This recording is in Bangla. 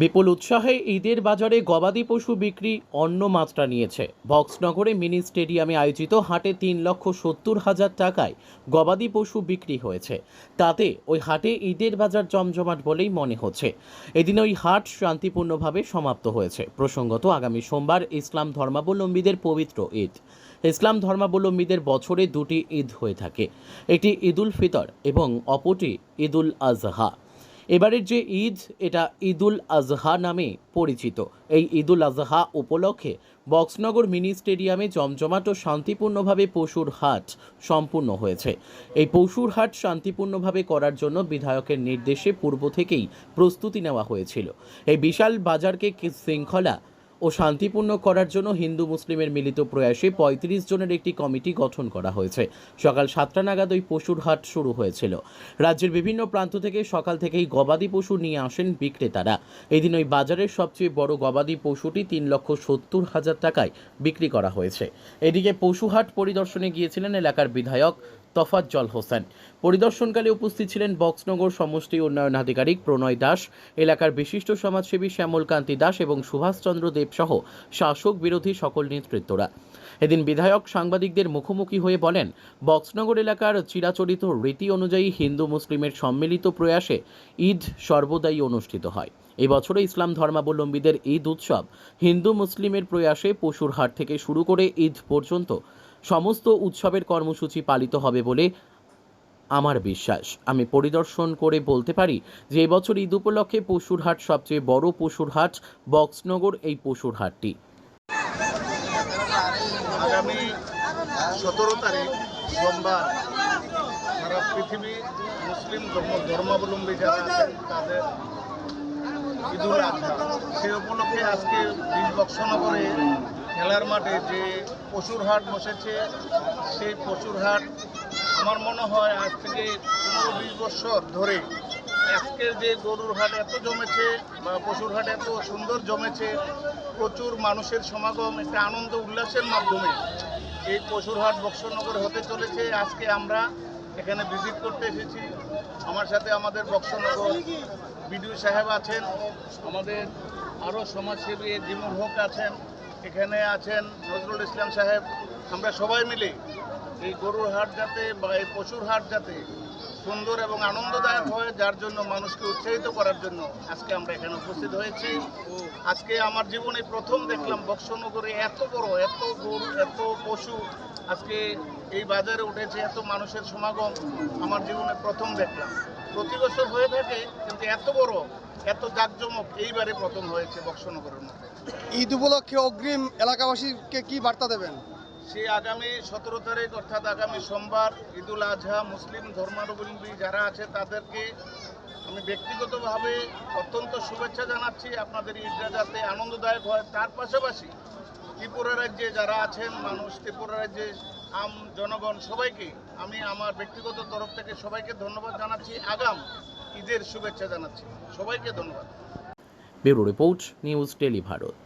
বিপুল উৎসাহে ঈদের বাজারে গবাদি পশু বিক্রি অন্য মাত্রা নিয়েছে। বক্সনগরে মিনি স্টেডিয়ামে আয়োজিত হাটে তিন লক্ষ সত্তর হাজার টাকায় গবাদি পশু বিক্রি হয়েছে। তাতে ওই হাটে ঈদের বাজার জমজমাট বলেই মনে হচ্ছে। এদিন ওই হাট শান্তিপূর্ণভাবে সমাপ্ত হয়েছে। প্রসঙ্গত আগামী সোমবার ইসলাম ধর্মাবলম্বীদের পবিত্র ঈদ। ইসলাম ধর্মাবলম্বীদের বছরে দুটি ঈদ হয়ে থাকে। একটি ঈদুল ফিতর এবং অপরটি ঈদুল আজহা। এবারের যে ঈদ, এটা ঈদুল আজহা নামে পরিচিত। এই ঈদুল আজহা উপলক্ষে বক্সনগর মিনি স্টেডিয়ামে জমজমাট ও শান্তিপূর্ণভাবে পশুর হাট সম্পূর্ণ হয়েছে। এই পশুর হাট শান্তিপূর্ণভাবে করার জন্য বিধায়কের নির্দেশে পূর্ব থেকেই প্রস্তুতি নেওয়া হয়েছিল। এই বিশাল বাজারকে শৃঙ্খলা ও শান্তিপূর্ণ করার জন্য হিন্দু মুসলিমের মিলিত প্রয়াসে পঁয়ত্রিশ জনের একটি কমিটি গঠন করা হয়েছে। সকাল সাতটা নাগাদ ওই পশুর হাট শুরু হয়েছিল। রাজ্যের বিভিন্ন প্রান্ত থেকে সকাল থেকেই গবাদি পশু নিয়ে আসেন বিক্রেতারা। এদিন ওই বাজারের সবচেয়ে বড় গবাদি পশুটি তিন লক্ষ সত্তর হাজার টাকায় বিক্রি করা হয়েছে। এদিকে পশু হাট পরিদর্শনে গিয়েছিলেন এলাকার বিধায়ক তফাজ্জল হোসেন। পরিদর্শনকালে উপস্থিত ছিলেন বক্সনগর সমষ্টি উন্নয়ন আধিকারিক প্রণয় দাস, এলাকার বিশিষ্ট সমাজসেবী শ্যামল কান্তি দাস এবং সুভাষচন্দ্র দেব সহ শাসক বিরোধী সকল নেতৃত্বরা। এদিন বিধায়ক সাংবাদিকদের মুখোমুখি হয়ে বলেন, বক্সনগর এলাকার চিরাচরিত রীতি অনুযায়ী হিন্দু মুসলিমের সম্মিলিত প্রয়াসে ঈদ সর্বদাই অনুষ্ঠিত হয়। এবছরে ইসলাম ধর্মাবলম্বীদের ঈদ উৎসব হিন্দু মুসলিমের প্রয়াসে পশুর হাট থেকে শুরু করে ঈদ পর্যন্ত সমস্ত উৎসবের কর্মসূচি পালিত হবে বলে আমার বিশ্বাস। আমি পরিদর্শন করে বলতে পারি যে এবছর ঈদ উপলক্ষে পশুর হাট সবচেয়ে বড় পশুর হাট বক্সনগর, এই পশুর হাটটি ঈদুল আজহা। সে উপলক্ষে আজকে বক্সনগরে খেলার মাঠে যে পশুর হাট বসেছে, সেই পশুর হাট আমার মনে হয় আজ থেকে পনেরো বিশ বছর ধরে আজকের যে গরুর হাট এত জমেছে বা পশুর হাট এত সুন্দর জমেছে, প্রচুর মানুষের সমাগম, একটা আনন্দ, উল্লাসের মাধ্যমে এই পশুর হাট বক্সনগর হতে চলেছে। আজকে আমরা এখানে ভিজিট করতে এসেছি। আমার সাথে আমাদের বক্সনগর বিডিও সাহেব আছেন, আমাদের আরও সমাজসেবী জিমুর হক আছেন। এখানে আছেন নজরুল ইসলাম সাহেব। আমরা সবাই মিলে এই গরুর হাট যাতে বা এই পশুর হাট যাতে সুন্দর এবং আনন্দদায়ক হয়, যার জন্য মানুষকে উৎসাহিত করার জন্য আজকে আমরা এখানে উপস্থিত হয়েছি। আজকে আমার জীবনে প্রথম দেখলাম বক্সনগরে এত বড়, এত গরু, এত পশু আজকে এই বাজারে উঠেছে, এত মানুষের সমাগম আমার জীবনে প্রথম দেখলাম। প্রতি বছর হয়ে থাকে কিন্তু এত বড় এত জাঁকজমক এইবারে প্রথম হয়েছে বক্সনগরের মধ্যে। ঈদ উপলক্ষে অগ্রিম এলাকাবাসীকে কি বার্তা দেবেন? সে আগামী সতেরো তারিখ অর্থাৎ আগামী সোমবার ঈদুল আজহা মুসলিম ধর্মাবলম্বী যারা আছে তাদেরকে আমি ব্যক্তিগতভাবে অত্যন্ত শুভেচ্ছা জানাচ্ছি। আপনাদের ঈদটা যাতে আনন্দদায়ক হয়। তার পাশাপাশি ত্রিপুরা রাজ্যে যারা আছেন মানুষ ত্রিপুরা রাজ্যে আম জনগণ সবাইকে আমি আমার ব্যক্তিগত তরফ থেকে সবাইকে ধন্যবাদ জানাচ্ছি। আগাম ঈদের শুভেচ্ছা জানাচ্ছি। সবাইকে ধন্যবাদ। Bureau report news Tele Bharat.